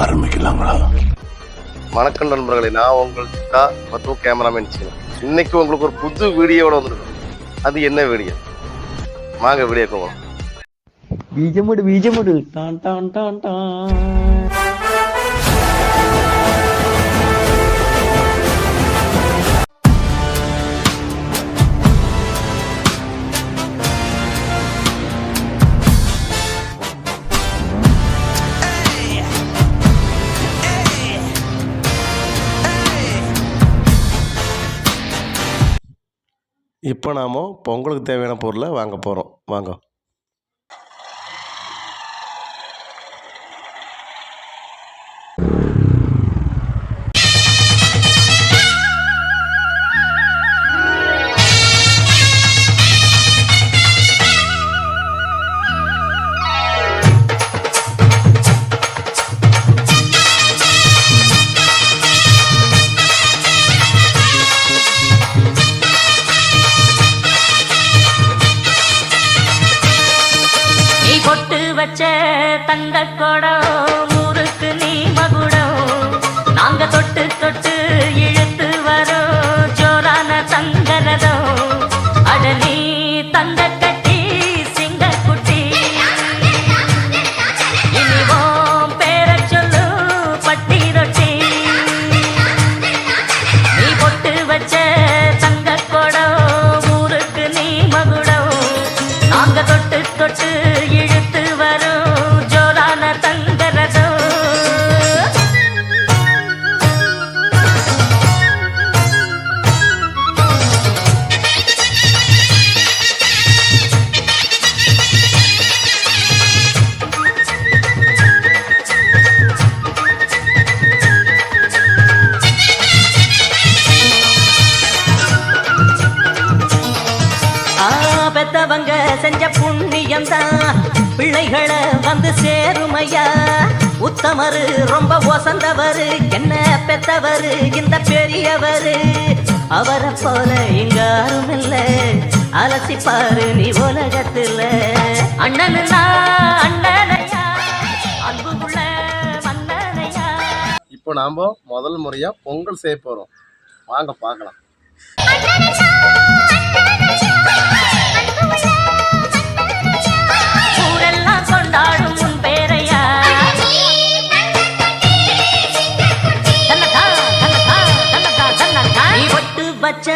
ஆரம்பிக்கலாங்களா வணக்கம் நண்பர்களே நான் உங்கள் சித்தா மற்றும் கேமராமேன் சீனா இன்னைக்கு உங்களுக்கு ஒரு புது வீடியோட வந்துருக்கு அது என்ன வீடியோ? வாங்க வீடியோ போவோம் பீஜம் போடு பீஜம் டான் டான் டான் டான். இப்போ நாம் பொங்கலுக்கு தேவையான பொருளை வாங்க போகிறோம் வாங்க. பொட்டு வச்ச தங்க ஆ, பெத்தவங்க செஞ்ச புண்ணியம் தான் பிள்ளைகளை வந்து சேருமையா? உத்தமரு ரொம்ப ஒசந்தவரு. என்ன பெத்தவரு இந்த பெரியவரு? அவரை போல இங்க யாரும் இல்ல. அலசி பாரு நீ உலகத்துல. அண்ணனுனா அண்ணனையா? அன்புக்குள்ள மன்னனையா? இப்போ நாம் முதல் முறையாக பொங்கல் செய்ய போகிறோம் வாங்க பார்க்கலாம். வச்ச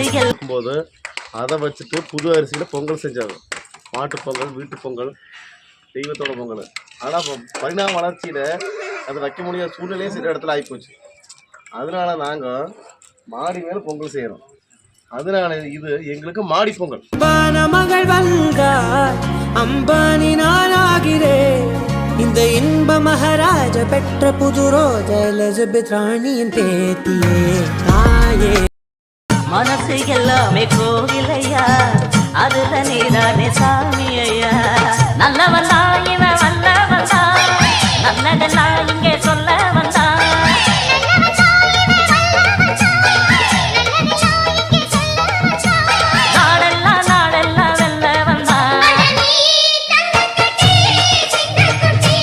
எல்லாம் போது அதை வச்சுட்டு புது அரிசியில் பொங்கல் செஞ்சாங்க. மாட்டு பொங்கல் வீட்டு பொங்கல் தெய்வத்தோட பொங்கல். ஆனால் இப்போ பரிணாம வளர்ச்சியில் அதை வைக்க முடியாத சூழ்நிலையே சில இடத்துல ஆகிப்போச்சு அதனால நாங்கள் மாடி மேலே பொங்கல் செய்கிறோம் அதனால இது எங்களுக்கு மாடி பொங்கல். மகள் வந்தார் அம்பானி நானாகிறேன் இந்த இன்ப மகாராஜ பெற்ற புது ரோஜ எலிசபெத் ராணியின் பேத்தியே தாயே. மனசு எல்லாமே கோவிலையா? அதுல நீதானே சாமி ஐயா நல்லவன் தான் இவன் வல்லவன் தான். நல்லதெல்லாம் இங்கே சொல்ல வந்தான். நாடெல்லாம் நாடெல்லாம் வெல்ல வந்தான்.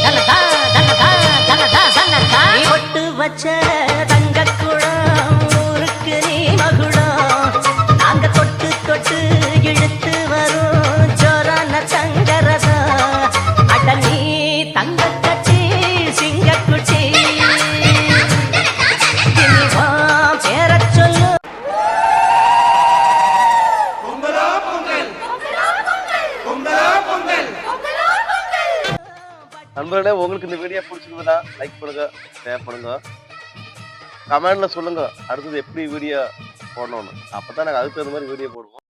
தன்னதா, தன்னதா, தன்னதா, தன்னதா. நீ ஒட்டு வச்ச உங்களுக்கு இந்த வீடியோ பிடிச்சிருந்ததுன்னா லைக் பண்ணுங்க ஷேர் பண்ணுங்க. கமெண்ட்ல சொல்லுங்க அடுத்தது எப்படி வீடியோ போடணும்னு. அப்பதான் நாங்கள் அதுக்கு தகுந்த மாதிரி வீடியோ போடுவோம்.